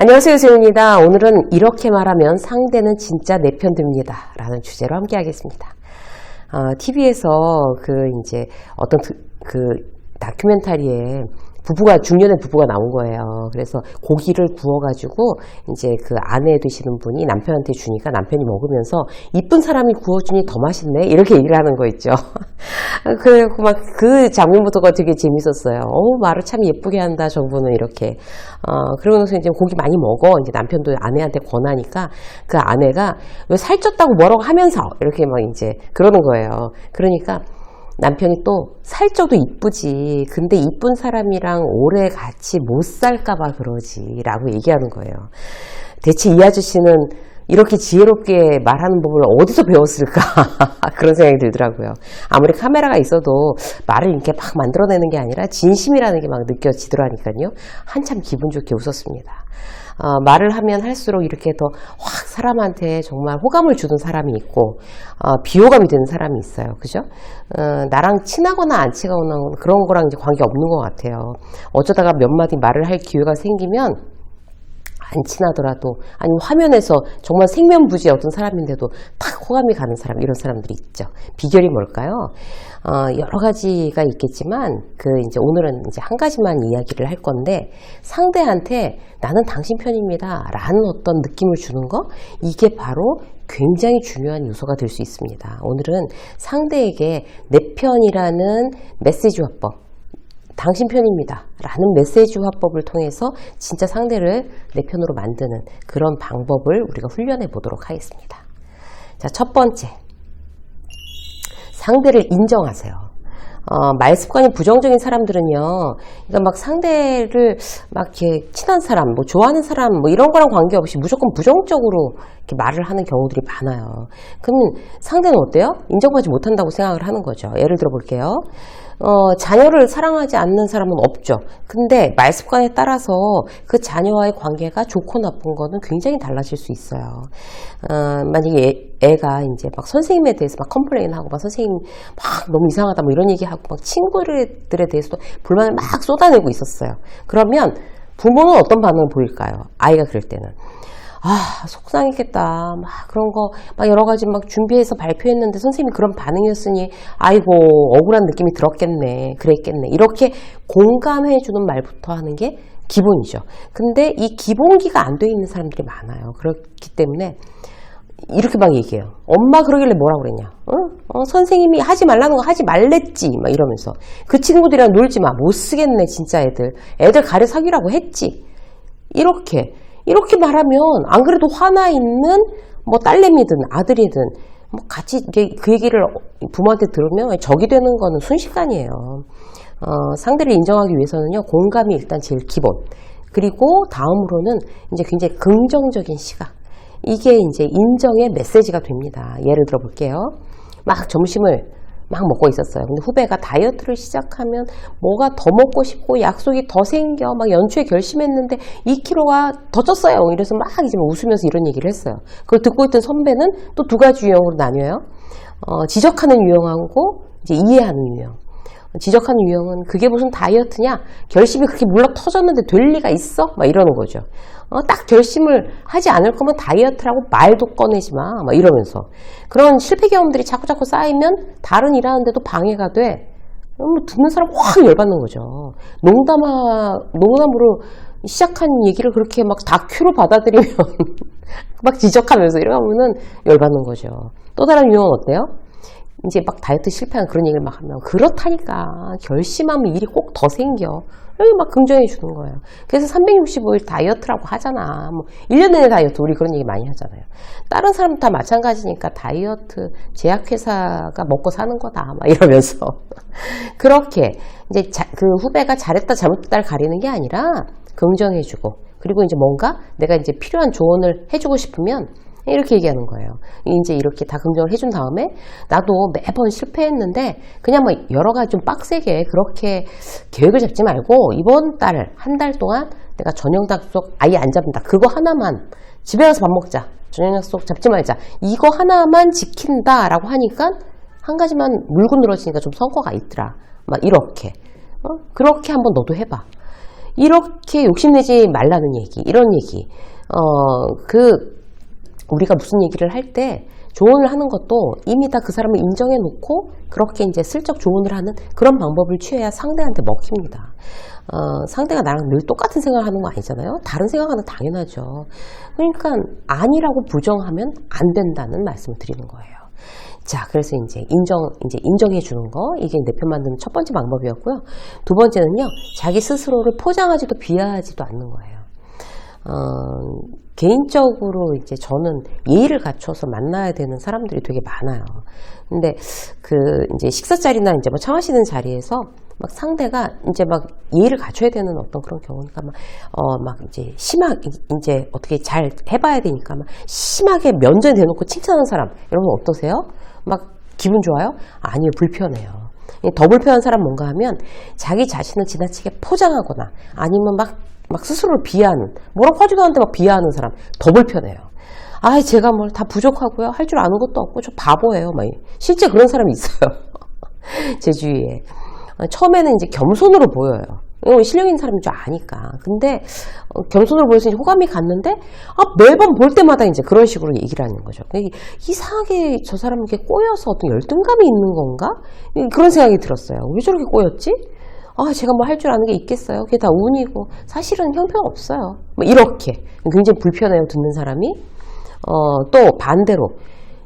안녕하세요, 세훈입니다. 오늘은 이렇게 말하면 상대는 진짜 내 편 듭니다. 라는 주제로 함께 하겠습니다. TV에서 그 이제 어떤 그, 그 다큐멘터리에 부부가 중년의 부부가 나온 거예요. 그래서 고기를 구워가지고 이제 그 아내 되시는 분이 남편한테 주니까 남편이 먹으면서 이쁜 사람이 구워주니 더 맛있네 이렇게 얘기를 하는 거 있죠. 그래고 막 그 장면부터가 되게 재밌었어요. 어 말을 참 예쁘게 한다 저분은 이렇게. 어 그러고 나서 이제 고기 많이 먹어 이제 남편도 아내한테 권하니까 그 아내가 왜 살쪘다고 뭐라고 하면서 이렇게 막 이제 그러는 거예요. 그러니까. 남편이 또 살쪄도 이쁘지. 근데 이쁜 사람이랑 오래 같이 못 살까봐 그러지. 라고 얘기하는 거예요. 대체 이 아저씨는 이렇게 지혜롭게 말하는 법을 어디서 배웠을까? 그런 생각이 들더라고요. 아무리 카메라가 있어도 말을 이렇게 막 만들어내는 게 아니라 진심이라는 게 막 느껴지더라니까요. 한참 기분 좋게 웃었습니다. 어, 말을 하면 할수록 이렇게 더 확 사람한테 정말 호감을 주는 사람이 있고 어, 비호감이 되는 사람이 있어요. 그죠? 어, 나랑 친하거나 안 친하거나 그런 거랑 이제 관계 없는 것 같아요. 어쩌다가 몇 마디 말을 할 기회가 생기면 안 친하더라도 아니면 화면에서 정말 생면부지 어떤 사람인데도 탁 호감이 가는 사람 이런 사람들이 있죠. 비결이 뭘까요? 어, 여러 가지가 있겠지만 그 이제 오늘은 이제 한 가지만 이야기를 할 건데 상대한테 나는 당신 편입니다라는 어떤 느낌을 주는 거 이게 바로 굉장히 중요한 요소가 될 수 있습니다. 오늘은 상대에게 내 편이라는 메시지 화법 당신 편입니다. 라는 메시지 화법을 통해서 진짜 상대를 내 편으로 만드는 그런 방법을 우리가 훈련해 보도록 하겠습니다. 자, 첫 번째. 상대를 인정하세요. 어, 말 습관이 부정적인 사람들은요, 그러니까 막 상대를 막 이렇게 친한 사람, 뭐 좋아하는 사람, 뭐 이런 거랑 관계없이 무조건 부정적으로 이렇게 말을 하는 경우들이 많아요. 그러면 상대는 어때요? 인정하지 못한다고 생각을 하는 거죠. 예를 들어 볼게요. 어, 자녀를 사랑하지 않는 사람은 없죠. 근데 말 습관에 따라서 그 자녀와의 관계가 좋고 나쁜 거는 굉장히 달라질 수 있어요. 어, 만약에 애, 가 이제 막 선생님에 대해서 막 컴플레인하고 막 선생님 막 너무 이상하다 뭐 이런 얘기하고 막 친구들에 대해서도 불만을 막 쏟아내고 있었어요. 그러면 부모는 어떤 반응을 보일까요? 아이가 그럴 때는. 아, 속상했겠다. 막 그런 거, 막 여러 가지 막 준비해서 발표했는데 선생님이 그런 반응이었으니, 아이고, 억울한 느낌이 들었겠네. 그랬겠네. 이렇게 공감해 주는 말부터 하는 게 기본이죠. 근데 이 기본기가 안 돼 있는 사람들이 많아요. 그렇기 때문에, 이렇게 막 얘기해요. 엄마 그러길래 뭐라 그랬냐? 어? 어, 선생님이 하지 말라는 거 하지 말랬지. 막 이러면서. 그 친구들이랑 놀지 마. 못 쓰겠네, 진짜 애들. 애들 가려 사귀라고 했지. 이렇게. 이렇게 말하면 안 그래도 화나 있는 뭐 딸내미든 아들이든 뭐 같이 그 얘기를 부모한테 들으면 적이 되는 거는 순식간이에요. 어, 상대를 인정하기 위해서는요 공감이 일단 제일 기본. 그리고 다음으로는 이제 굉장히 긍정적인 시각. 이게 이제 인정의 메시지가 됩니다. 예를 들어 볼게요. 막 점심을 막 먹고 있었어요. 근데 후배가 다이어트를 시작하면 뭐가 더 먹고 싶고 약속이 더 생겨 막 연초에 결심했는데 2kg가 더 쪘어요. 이래서 막 이제 웃으면서 이런 얘기를 했어요. 그걸 듣고 있던 선배는 또 두 가지 유형으로 나뉘어요. 어, 지적하는 유형하고 이제 이해하는 유형. 지적하는 유형은 그게 무슨 다이어트냐? 결심이 그렇게 물러 터졌는데 될 리가 있어? 막 이러는 거죠. 어, 딱 결심을 하지 않을 거면 다이어트라고 말도 꺼내지 마. 막 이러면서. 그런 실패 경험들이 자꾸자꾸 쌓이면 다른 일하는데도 방해가 돼. 뭐 듣는 사람 확 열받는 거죠. 농담하, 농담으로 시작한 얘기를 그렇게 막 다큐로 받아들이면 막 지적하면서 이러면은 열받는 거죠. 또 다른 유형은 어때요? 이제 막 다이어트 실패한 그런 얘기를 막 하면 그렇다니까. 결심하면 일이 꼭 더 생겨. 여기 막 긍정해 주는 거예요. 그래서 365일 다이어트라고 하잖아. 뭐 1년 내내 다이어트 우리 그런 얘기 많이 하잖아요. 다른 사람 다 마찬가지니까 다이어트 제약회사가 먹고 사는 거다. 막 이러면서. 그렇게 이제 자, 그 후배가 잘했다 잘못했다를 가리는 게 아니라 긍정해 주고 그리고 이제 뭔가 내가 이제 필요한 조언을 해주고 싶으면 이렇게 얘기하는 거예요. 이제 이렇게 다 긍정을 해준 다음에 나도 매번 실패했는데 그냥 뭐 여러 가지 좀 빡세게 그렇게 계획을 잡지 말고 이번 달 한 달 동안 내가 저녁 약속 아예 안 잡는다. 그거 하나만 집에 가서 밥 먹자. 저녁 약속 잡지 말자. 이거 하나만 지킨다라고 하니까 한 가지만 물고 늘어지니까 좀 성과가 있더라. 막 이렇게. 어? 그렇게 한번 너도 해봐. 이렇게 욕심내지 말라는 얘기, 이런 얘기. 어, 그, 우리가 무슨 얘기를 할 때 조언을 하는 것도 이미 다 그 사람을 인정해 놓고 그렇게 이제 슬쩍 조언을 하는 그런 방법을 취해야 상대한테 먹힙니다. 어, 상대가 나랑 늘 똑같은 생각을 하는 거 아니잖아요? 다른 생각하는 당연하죠. 그러니까 아니라고 부정하면 안 된다는 말씀을 드리는 거예요. 자, 그래서 이제 인정, 이제 인정해 주는 거, 이게 내 편 만드는 첫 번째 방법이었고요. 두 번째는요, 자기 스스로를 포장하지도 비하하지도 않는 거예요. 어, 개인적으로 이제 저는 예의를 갖춰서 만나야 되는 사람들이 되게 많아요. 근데 그 이제 식사 자리나 이제 뭐 청하시는 자리에서 막 상대가 이제 막 예의를 갖춰야 되는 어떤 그런 경우니까 막, 어, 막 이제 심하게, 이제 어떻게 잘 해봐야 되니까 막 심하게 면전에 대놓고 칭찬하는 사람, 여러분 어떠세요? 막 기분 좋아요? 아니요, 불편해요. 더 불편한 사람 뭔가 하면 자기 자신을 지나치게 포장하거나 아니면 막, 막 스스로를 비하하는, 뭐라고 하지도 않는데 막 비하하는 사람, 더 불편해요. 아, 제가 뭘 다 부족하고요. 할 줄 아는 것도 없고, 저 바보예요. 막, 실제 그런 사람이 있어요. 제 주위에. 어, 처음에는 이제 겸손으로 보여요. 실력 있는 사람인 줄 아니까. 근데 어, 겸손으로 보여서 호감이 갔는데 아, 매번 볼 때마다 이제 그런 식으로 얘기를 하는 거죠. 이상하게 저 사람에게 꼬여서 어떤 열등감이 있는 건가? 그런 생각이 들었어요. 왜 저렇게 꼬였지? 아, 제가 뭐 할 줄 아는 게 있겠어요? 그게 다 운이고 사실은 형편없어요. 뭐 이렇게 굉장히 불편해요. 듣는 사람이. 어, 또 반대로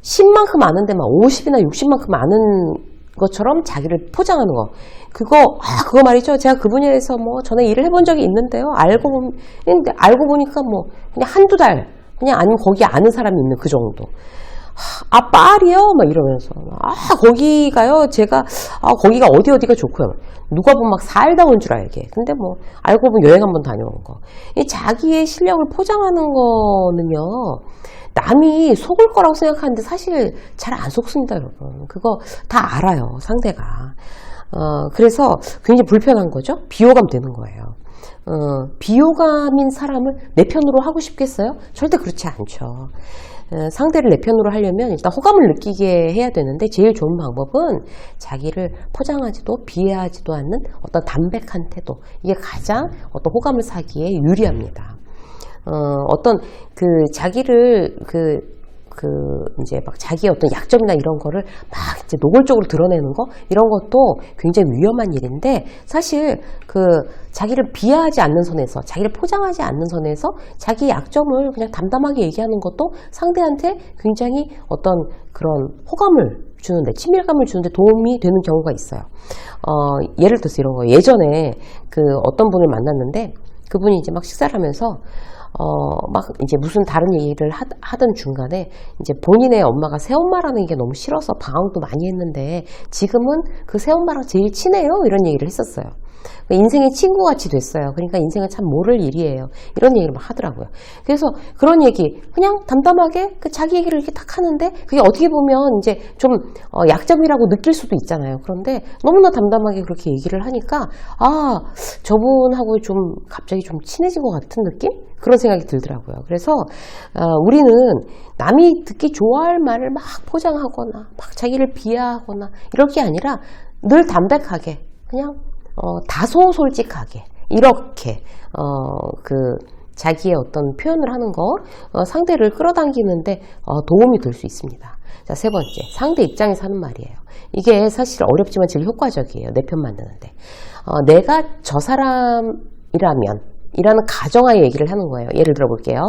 10만큼 아는데 막 50이나 60만큼 아는 것처럼 자기를 포장하는 거. 그거, 아, 그거 말이죠. 제가 그 분야에서 뭐 전에 일을 해본 적이 있는데요. 알고 보면, 근데 알고 보니까 뭐, 그냥 한두 달, 그냥 아니면 거기 아는 사람이 있는 그 정도. 아, 파리요? 막 이러면서. 아, 거기가요? 제가, 아, 거기가 어디 어디가 좋고요. 누가 보면 막 살다 온 줄 알게. 근데 뭐, 알고 보면 여행 한번 다녀온 거. 이 자기의 실력을 포장하는 거는요, 남이 속을 거라고 생각하는데 사실 잘 안 속습니다, 여러분. 그거 다 알아요, 상대가. 어, 그래서 굉장히 불편한 거죠? 비호감 되는 거예요. 어, 비호감인 사람을 내 편으로 하고 싶겠어요? 절대 그렇지 않죠. 어, 상대를 내 편으로 하려면 일단 호감을 느끼게 해야 되는데 제일 좋은 방법은 자기를 포장하지도 비하하지도 않는 어떤 담백한 태도. 이게 가장 어떤 호감을 사기에 유리합니다. 어, 어떤 그 자기를 그, 그 이제 막 자기의 어떤 약점이나 이런 거를 막 이제 노골적으로 드러내는 거 이런 것도 굉장히 위험한 일인데 사실 그 자기를 비하하지 않는 선에서 자기를 포장하지 않는 선에서 자기 약점을 그냥 담담하게 얘기하는 것도 상대한테 굉장히 어떤 그런 호감을 주는데 친밀감을 주는데 도움이 되는 경우가 있어요. 어, 예를 들어서 이런 거 예전에 그 어떤 분을 만났는데 그분이 이제 막 식사를 하면서 어, 막 이제 무슨 다른 얘기를 하, 하던 중간에 이제 본인의 엄마가 새엄마라는 게 너무 싫어서 방황도 많이 했는데 지금은 그 새엄마랑 제일 친해요? 이런 얘기를 했었어요. 인생의 친구같이 됐어요. 그러니까 인생은 참 모를 일이에요. 이런 얘기를 막 하더라고요. 그래서 그런 얘기 그냥 담담하게 그 자기 얘기를 이렇게 딱 하는데 그게 어떻게 보면 이제 좀 어, 약점이라고 느낄 수도 있잖아요. 그런데 너무나 담담하게 그렇게 얘기를 하니까 아 저분하고 좀 갑자기 좀 친해진 것 같은 느낌? 그런 생각이 들더라고요. 그래서 어, 우리는 남이 듣기 좋아할 말을 막 포장하거나 막 자기를 비하하거나 이럴 게 아니라 늘 담백하게 그냥 어, 다소 솔직하게 이렇게 어, 그 자기의 어떤 표현을 하는 거 어, 상대를 끌어당기는데 어, 도움이 될 수 있습니다. 자, 세 번째 상대 입장에서 하는 말이에요. 이게 사실 어렵지만 제일 효과적이에요. 내 편 만드는데 어, 내가 저 사람이라면 이라는 가정하에 얘기를 하는 거예요. 예를 들어 볼게요.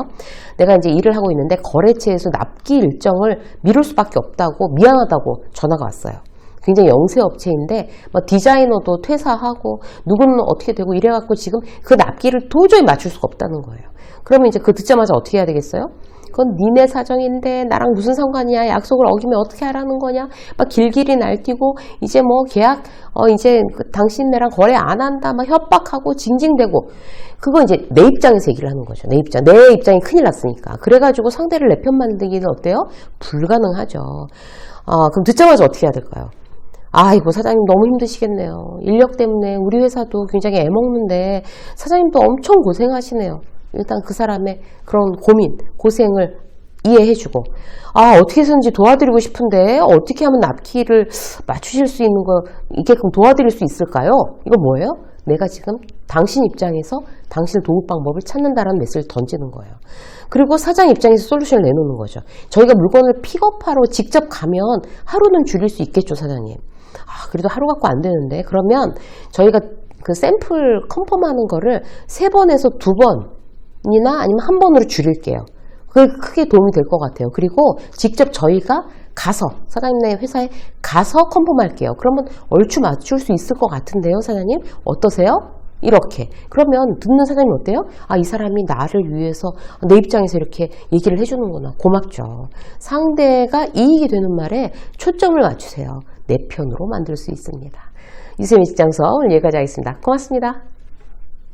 내가 이제 일을 하고 있는데 거래처에서 납기 일정을 미룰 수밖에 없다고 미안하다고 전화가 왔어요. 굉장히 영세 업체인데 뭐 디자이너도 퇴사하고 누구는 어떻게 되고 이래갖고 지금 그 납기를 도저히 맞출 수가 없다는 거예요. 그러면 이제 그 듣자마자 어떻게 해야 되겠어요? 그건 니네 사정인데 나랑 무슨 상관이야? 약속을 어기면 어떻게 하라는 거냐? 막 길길이 날뛰고 이제 뭐 계약 어 이제 그 당신네랑 거래 안 한다 막 협박하고 징징대고 그거 이제 내 입장에서 얘기를 하는 거죠. 내 입장 내 입장이 큰일 났으니까 그래가지고 상대를 내 편 만들기는 어때요? 불가능하죠. 어, 그럼 듣자마자 어떻게 해야 될까요? 아이고 사장님 너무 힘드시겠네요. 인력 때문에 우리 회사도 굉장히 애먹는데 사장님도 엄청 고생하시네요. 일단 그 사람의 그런 고민, 고생을 이해해주고 아 어떻게 해서든지 도와드리고 싶은데 어떻게 하면 납키를 맞추실 수 있는 거 이게끔 도와드릴 수 있을까요? 이거 뭐예요? 내가 지금 당신 입장에서 당신을 도울 방법을 찾는다라는 메시지를 던지는 거예요. 그리고 사장 입장에서 솔루션을 내놓는 거죠. 저희가 물건을 픽업하러 직접 가면 하루는 줄일 수 있겠죠, 사장님. 아, 그래도 하루 갖고 안 되는데. 그러면 저희가 그 샘플 컨펌하는 거를 세 번에서 두번 이나 아니면 한 번으로 줄일게요. 그게 크게 도움이 될 것 같아요. 그리고 직접 저희가 가서 사장님네 회사에 가서 컨펌할게요. 그러면 얼추 맞출 수 있을 것 같은데요, 사장님 어떠세요? 이렇게 그러면 듣는 사장님 어때요? 아 이 사람이 나를 위해서 내 입장에서 이렇게 얘기를 해주는구나 고맙죠. 상대가 이익이 되는 말에 초점을 맞추세요. 내 편으로 만들 수 있습니다. 이세미 직장서 오늘 여기까지 하겠습니다. 고맙습니다.